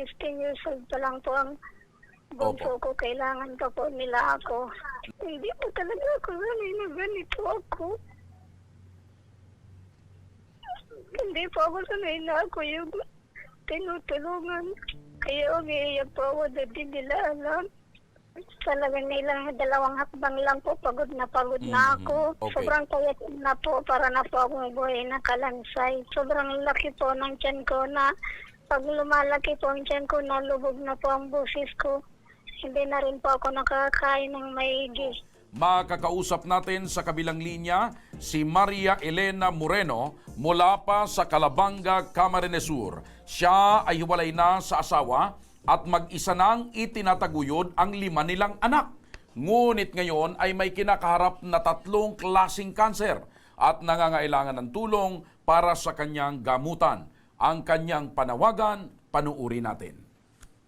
15 years old pa lang po ang bunso ko. Kailangan pa po nila ako. Hindi po talaga ako sanay na ganito ako. Hindi po ako sanay na ako yung tinutulungan. Kaya umiiyak po ako dahil hindi nila alam. Talagang nilang dalawang hakbang lang po, pagod na pagod na Mhm. ako. Okay. Sobrang payat na po, para na po akong buhay na kalansay. Sobrang laki po ng tiyan ko na pag lumalaki po ang tiyan ko, nalubog na po ang busis ko. Hindi na rin po ako nakakain ng maigi. Makakausap natin sa kabilang linya si Maria Elena Moreno mula pa sa Calabanga, Camarines Sur. Siya ay hiwalay na sa asawa at mag-isa nang itinataguyod ang lima nilang anak. Ngunit ngayon ay may kinakaharap na tatlong klasing kanser at nangangailangan ng tulong para sa kanyang gamutan. Ang kanyang panawagan, panuuri natin.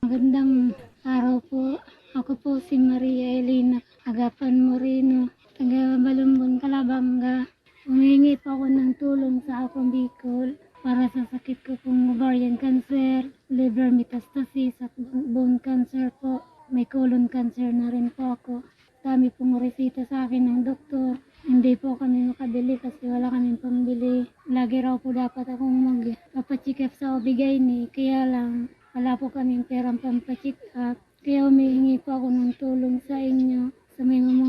Magandang araw po. Ako po si Maria Elena Agapan Moreno, taga Balumbon, Calabanga. Humingi po ako ng tulong sa akong Bicol para sa sakit ko pong ovarian cancer, liver metastasis at bone cancer po. May colon cancer na rin po ako. Dami pong resita sa akin ng doktor. Hindi po kami makabili kasi wala kaming pambili. Lagi raw po dapat akong magpapacheck up sa Obigayni. Kaya lang, wala po kaming perang pampacheck up. Kaya humihingi po ako ng tulong sa inyo sa may mga,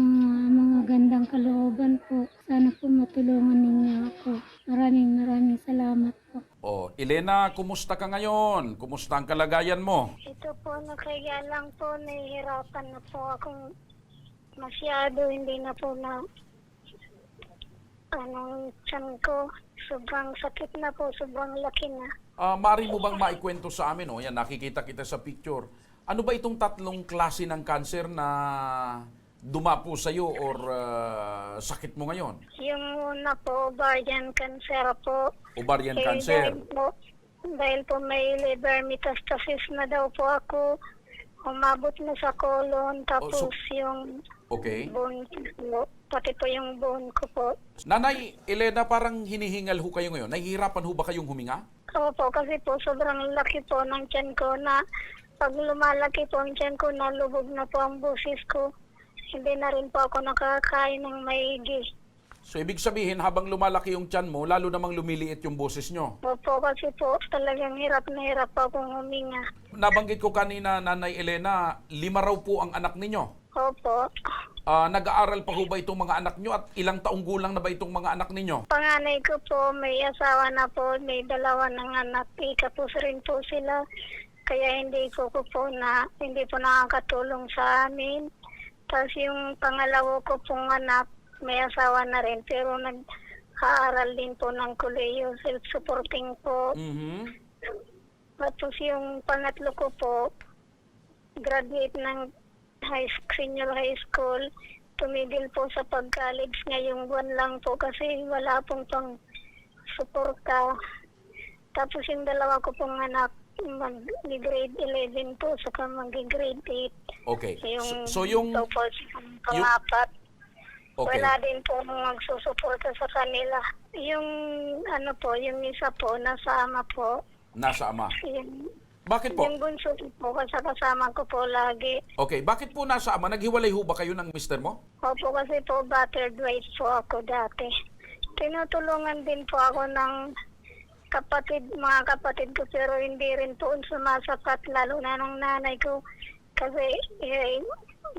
mga gandang kalooban po. Sana po matulungan ninyo ako. Maraming maraming salamat po. Oh, Elena, kumusta ka ngayon? Kumusta ang kalagayan mo? Ito po, nakaya lang po, nahihirapan na po akong masyado, hindi na po na anong tiyan ko. Sobrang sakit na po, sobrang laki na. Ah, maaari mo bang maikwento sa amin, oh? Yan, nakikita kita sa picture. Ano ba itong tatlong klase ng cancer na dumapo sa iyo or ah, sakit mo ngayon? Yung una po, ovarian cancer po. Ovarian Eh, cancer. Dahil po, dahil po may liver metastasis na daw po ako. Umabot na sa colon, tapos Oh, so- yung Okay. bone pati po yung bone ko po. Nanay Elena, parang hinihingal ho kayo ngayon. Nahihirapan ho ba kayong huminga? Opo, kasi po sobrang laki po ng tiyan ko na pag lumalaki po ang tiyan ko, nalubog na po ang busis ko. Hindi na rin po ako nakakain ng maigi. So, ibig sabihin, habang lumalaki yung tiyan mo, lalo namang lumiliit yung boses nyo. Opo, kasi po talagang hirap na hirap po akong huminga. Nabanggit ko kanina, Nanay Elena, lima raw po ang anak ninyo. Opo. Ah, nag-aaral pa ho ba itong mga anak nyo at ilang taong gulang na ba itong mga anak ninyo? Panganay ko po, may asawa na po, may dalawa ng anak. Ikapos rin po sila. Kaya hindi ko po, po na, hindi po nakakatulong sa amin. Tapos yung pangalawa ko pong anak, may asawa na rin. Pero nag-aaral din po ng koleyo, self-supporting po. Mhm. Tapos yung pangatlo ko po, graduate ng high senior high school. Tumigil po sa pag-college ngayong buwan lang po kasi wala pong pang suporta. Tapos yung dalawa ko pong anak, mag-grade 11 po, saka mag-grade 8. Okay. Yung, So, so yung... so po, yung pangapat. Okay. Wala din po magsusuporta sa kanila. Yung ano po, yung isa po, nasa ama po. Nasa ama. Yung, Bakit po? yung bunso ko po, kasi kasama ko po lagi. Okay, bakit po nasa ama? Naghiwalay ho ba kayo ng mister mo? Opo, kasi po battered wife po ako dati. Tinutulungan din po ako ng kapatid, mga kapatid ko, pero hindi rin po sumasapat, lalo na ng nanay ko. Kasi eh,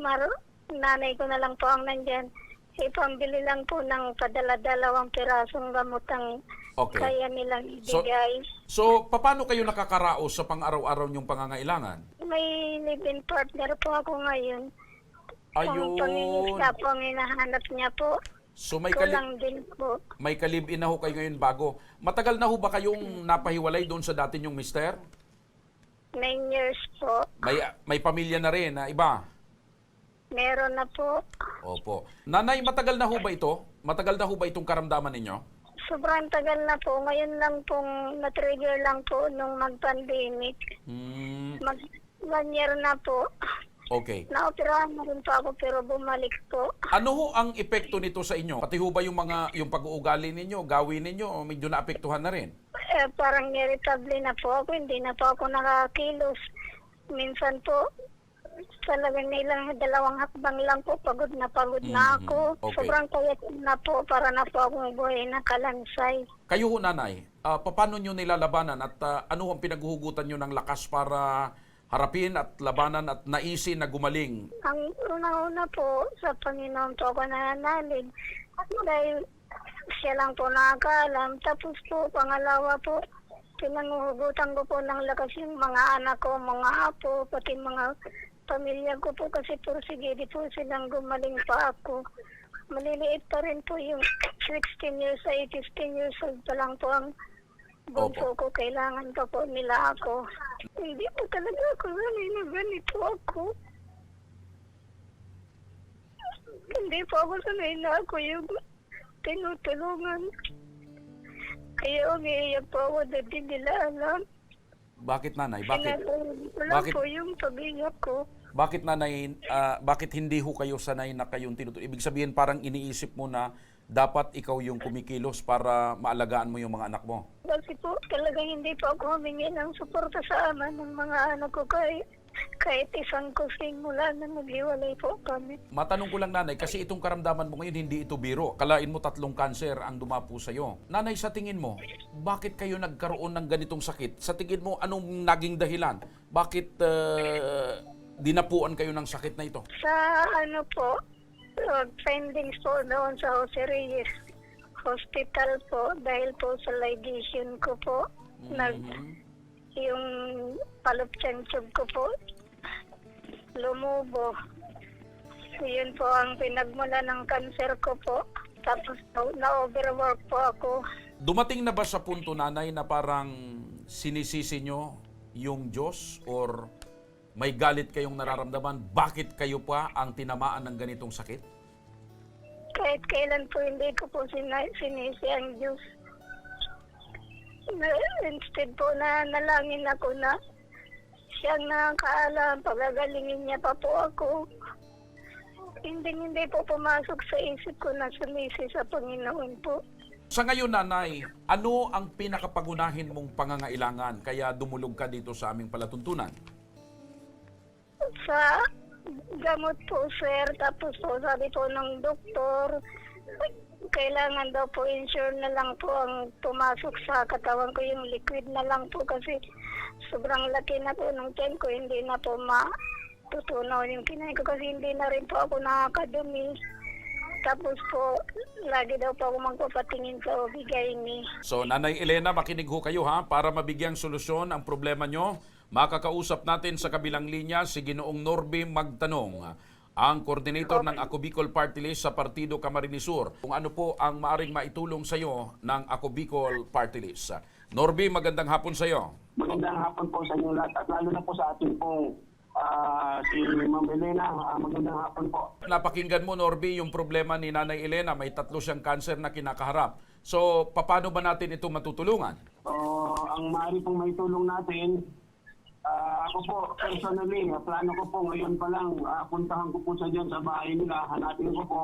mar nanay ko na lang po ang nandyan. Ipambili lang po ng padala-dalawang pirasong gamot ang Okay. kaya nilang So- ibigay. So, paano kayo nakakaraos sa pang-araw-araw niyong pangangailangan? May live-in partner po ako ngayon. Ang Ayun. pangingisda po ang hinahanap niya po. So, may, kali- Kulang din po. may kalib-in na ho kayo ngayon bago. Matagal na ho ba kayong napahiwalay doon sa dati niyong mister? Nine years po. May, may pamilya na rin na iba? Meron na po. Opo. Nanay, matagal na ho ba ito? Matagal na ho ba itong karamdaman ninyo? Sobrang tagal na po. Ngayon lang pong na-trigger lang po nung mag-pandemic. Hmm, Mag one year na po. okay. Naoperahan na rin po ako pero bumalik po. Ano ho ang epekto nito sa inyo? Pati ho ba yung mga yung pag-uugali ninyo, gawin ninyo, medyo naapektuhan na rin? eh, parang irritable na po ako, hindi na po ako nakakilos. Minsan po, talagang nilang dalawang hakbang lang po, pagod na pagod na ako. Okay. Sobrang payat na po, para na po akong buhay na kalansay. Kayo ho, nanay, ah, paano nyo nilalabanan at ah, ano ang pinaghuhugutan nyo ng lakas para harapin at labanan at naisin na gumaling? Ang una-una po, sa Panginoon po ako nananalig. At dahil siya lang po nakakaalam. Tapos po, pangalawa po, pinanguhugutan ko po ng lakas yung mga anak ko, mga apo, pati mga pamilya ko po kasi sige di po silang gumaling pa ako. Maliliit pa rin po yung 16 years ay 15 years old pa lang po ang bunso ko. Kailangan pa po nila ako. Hindi po talaga ako sanay na ganito ako. Hindi po ako sanay na ako yung tinutulungan. Kaya umiiyak po ako di nila alam. Bakit nanay? Bakit? Lang Bakit? po yung pag-iyak ko. Bakit nanay, ah, bakit hindi ho kayo sanay na kayong tinutulungan? Ibig sabihin parang iniisip mo na dapat ikaw yung kumikilos para maalagaan mo yung mga anak mo. Kasi po talagang hindi po ako humingi ng suporta sa ama ng mga anak ko kahit, kahit isang kusing mula na maghiwalay po kami. Matanong ko lang nanay, kasi itong karamdaman mo ngayon hindi ito biro. Kalain mo tatlong kanser ang dumapo sa'yo. Nanay, sa tingin mo, bakit kayo nagkaroon ng ganitong sakit? Sa tingin mo, anong naging dahilan? Bakit uh, dinapuan kayo ng sakit na ito? Sa ano po, uh, findings po doon sa Jose Reyes Hospital po dahil po sa ligation ko po. Nag, Mhm. Yung palupchan tube ko po lumubo. Yun po ang pinagmula ng cancer ko po. Tapos po, na-overwork po ako. Dumating na ba sa punto, nanay, na parang sinisisi nyo yung Diyos or may galit kayong nararamdaman? Bakit kayo pa ang tinamaan ng ganitong sakit? Kahit kailan po hindi ko po sina- sinisi ang Diyos. Instead po na nalangin ako na siyang nakakaalam, pagagalingin niya pa po ako. Hindi hindi po pumasok sa isip ko na sumisi sa Panginoon po. Sa ngayon, nanay, ano ang pinakapagunahin mong pangangailangan kaya dumulog ka dito sa aming palatuntunan? Sa gamot po, sir, tapos po sabi po ng doktor, kailangan daw po insure na lang po ang pumasok sa katawan ko yung liquid na lang po kasi sobrang laki na po ng tiyan ko, hindi na po matutunaw yung kinain ko kasi hindi na rin po ako nakakadumi. Tapos po, lagi daw po ako magpapatingin sa obigay ni. So, Nanay Elena, makinig ho kayo ha para mabigyang solusyon ang problema nyo. Makakausap natin sa kabilang linya si Ginoong Norby Magtanong, ang coordinator ng Ako Bicol Party List sa Partido Camarines Sur. Kung ano po ang maaring maitulong sa iyo ng Ako Bicol Party List. Norby, magandang hapon sa iyo. Magandang hapon po sa inyo lahat at lalo na po sa ating pong ah, si Ma'am Elena. Ah, magandang hapon po. Napakinggan mo, Norby, yung problema ni Nanay Elena. May tatlo siyang cancer na kinakaharap. So, paano ba natin ito matutulungan? So, ang maaari pong may tulong natin, ah, ako po personally, plano ko po ngayon pa lang, ah, puntahan ko po sa dyan sa bahay nila, hanapin ko po.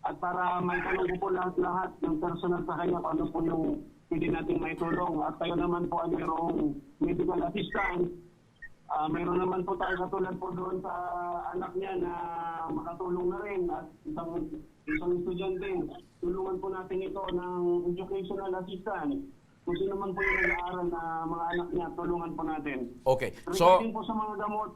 At para may tanong ko po lahat-lahat ng personal sa kanya ano po yung pwede nating may tulong. At tayo naman po ay mayroong medical assistant. Ah, mayroon naman po tayo katulad po doon sa anak niya na makatulong na rin at isang isang estudyante. Tulungan po natin ito ng educational assistant. Kung sino man po yung nag-aaral na mga anak niya, tulungan po natin. Okay. So, Regarding po sa mga gamot,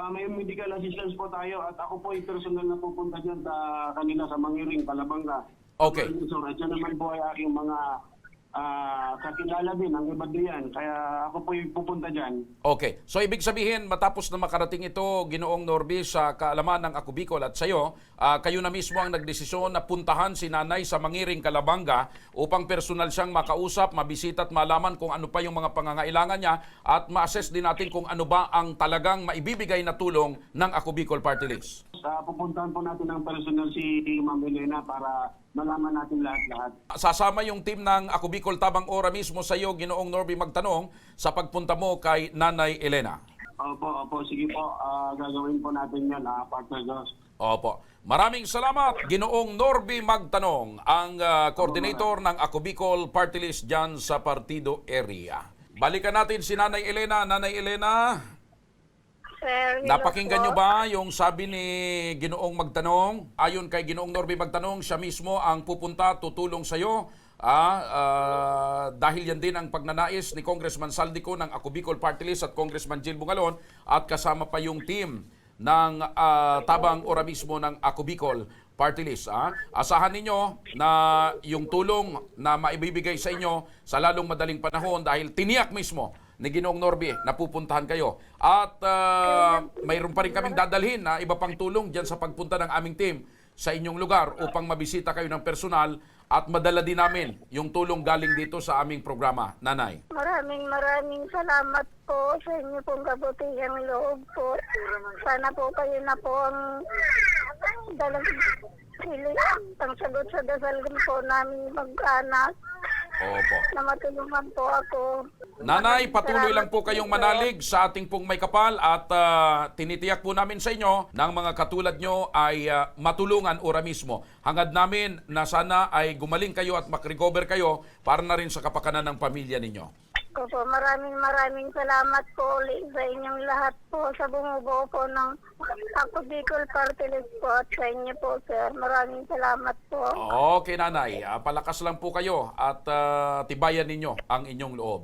ah, may medical assistance po tayo at ako po ay personal na pupunta dyan sa kanila sa Mangiring, Palabanga. Okay. So, at yan naman po ay aking mga ah, kakilala din, ang iba diyan. Kaya ako po ay pupunta dyan. Okay. So ibig sabihin, matapos na makarating ito, Ginoong Norby, sa kaalaman ng Ako Bicol at sa iyo, ah, kayo na mismo ang nagdesisyon na puntahan si nanay sa Mangiring, Kalabanga upang personal siyang makausap, mabisita at malaman kung ano pa yung mga pangangailangan niya at ma-assess din natin kung ano ba ang talagang maibibigay na tulong ng Ako Bicol Party List. Uh, pupuntahan po natin ng personal si Ma'am Elena para malaman natin lahat-lahat. Sasama yung team ng Ako Bicol Tabang Ora mismo sa iyo, Ginoong Norby Magtanong, sa pagpunta mo kay Nanay Elena. Opo, opo, sige po. Ah, gagawin po natin yan, ah, partner Diyos. Opo. Maraming salamat, Ginoong Norby Magtanong, ang ah, coordinator ng Ako Bicol Party List dyan sa Partido Area. Balikan natin si Nanay Elena. Nanay Elena, Sir, hello napakinggan po. nyo ba yung sabi ni Ginoong Magtanong? Ayon kay Ginoong Norby Magtanong, siya mismo ang pupunta, tutulong sa'yo. Ah, ah, dahil yan din ang pagnanais ni Congressman Saldico ng Ako Bicol Party List at Congressman Jill Bungalon at kasama pa yung team ng ah, tabang ora mismo ng Ako Bicol Party List. Ah. Asahan ninyo na yung tulong na maibibigay sa inyo sa lalong madaling panahon dahil tiniyak mismo ni Ginoong Norby na pupuntahan kayo. At ah, mayroon pa rin kaming dadalhin na iba pang tulong dyan sa pagpunta ng aming team sa inyong lugar upang mabisita kayo ng personal at madala din namin yung tulong galing dito sa aming programa. Nanay. Maraming maraming salamat po sa inyo pong kabutihang loob po. Sana po kayo na po ang dalang sili ang sagot sa dasal po namin mag-anak Opo. na matulungan po ako. Nanay, patuloy lang po kayong manalig sa ating pong may kapal at ah, tinitiyak po namin sa inyo ng mga katulad nyo ay ah, matulungan ora mismo. Hangad namin na sana ay gumaling kayo at makrecover kayo para na rin sa kapakanan ng pamilya ninyo. Opo, maraming maraming salamat po ulit sa inyong lahat po sa bumubuo po ng Ako Bicol Party List po at sa inyo po sir. Maraming salamat po. Okay, nanay. Ah, palakas lang po kayo at ah, tibayan ninyo ang inyong loob.